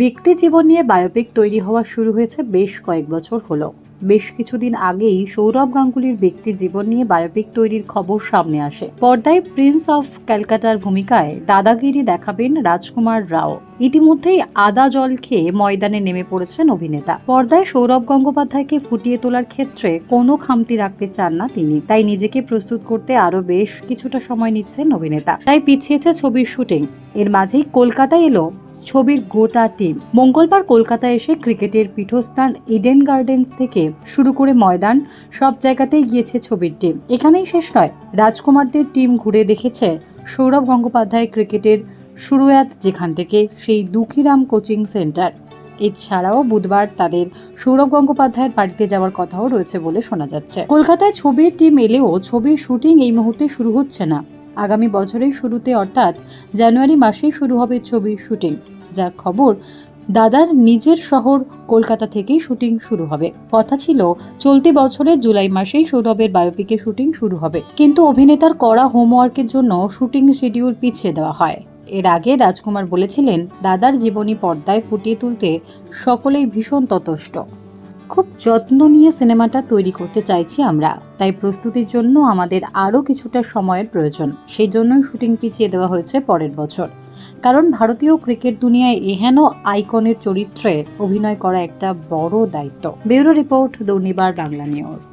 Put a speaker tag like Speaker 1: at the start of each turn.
Speaker 1: ব্যক্তি জীবন নিয়ে বায়োপিক তৈরি হওয়া শুরু হয়েছে বেশ কয়েক বছর হলো। বেশ কিছুদিন আগেই সৌরভ গাঙ্গুলির ব্যক্তি জীবন নিয়ে বায়োপিক তৈরির খবর সামনে আসে। পর্দায় প্রিন্স অফ ক্যালকাটার ভূমিকায় দাদাগিরি দেখাবেন রাজকুমার রাও। ইতিমধ্যেই আদা জল খেয়ে ময়দানে নেমে পড়েছেন অভিনেতা। পর্দায় সৌরভ গঙ্গোপাধ্যায়কে ফুটিয়ে তোলার ক্ষেত্রে কোনো খামতি রাখতে চান না তিনি। তাই নিজেকে প্রস্তুত করতে আরও বেশ কিছুটা সময় নিচ্ছেন অভিনেতা। তাই পিছিয়েছে ছবির শুটিং। এর মাঝেই কলকাতায় এলো ছবির গোটা টিম মঙ্গলবার কলকাতায় এসে ক্রিকেটের পীঠস্থান ইডেন গার্ডেন্স থেকে শুরু করে ময়দান, সব জায়গাতেই গিয়েছে ছবির টিম এখানেই শেষ নয়, রাজকুমারদের টিম ঘুরে দেখেছে সৌরভ গঙ্গোপাধ্যায় ক্রিকেটের শুরুয়াত, যেখান থেকে সেই দুঃখীরাম কোচিং সেন্টার। এছাড়াও বুধবার তাদের সৌরভ গঙ্গোপাধ্যায়ের বাড়িতে যাওয়ার কথাও রয়েছে বলে শোনা যাচ্ছে। কলকাতায় ছবির টিম এলেও ছবির শুটিং এই মুহূর্তে শুরু হচ্ছে না। আগামী বছরের শুরুতে, অর্থাৎ জানুয়ারি মাসেই শুরু হবে ছবির শুটিং যার খবর, দাদার নিজের শহর কলকাতা থেকেই শুটিং শুরু হবে। কথা ছিল, চলতি বছরের জুলাই মাসেই সৌরভের বায়োপিকে শুটিং শুরু হবে। কিন্তু অভিনেতার করা হোমওয়ার্কের জন্য শুটিং শিডিউল পিছিয়ে দেওয়া হয়। এর আগে রাজকুমার বলেছিলেন, দাদার জীবনী পর্দায় ফুটিয়ে তুলতে সকলেই ভীষণ ততষ্ট। খুব যত্ন নিয়ে সিনেমাটা তৈরি করতে চাইছি আমরা। তাই প্রস্তুতির জন্য আমাদের আরও কিছুটা সময়ের প্রয়োজন। সেই জন্যই শুটিং পিছিয়ে দেওয়া হয়েছে পরের বছর। কারণ ভারতীয় ক্রিকেট দুনিয়ায় এহেন আইকনের চরিত্রে অভিনয় করা একটা বড় দায়িত্ব। Bureau report Durnibar Bangla news.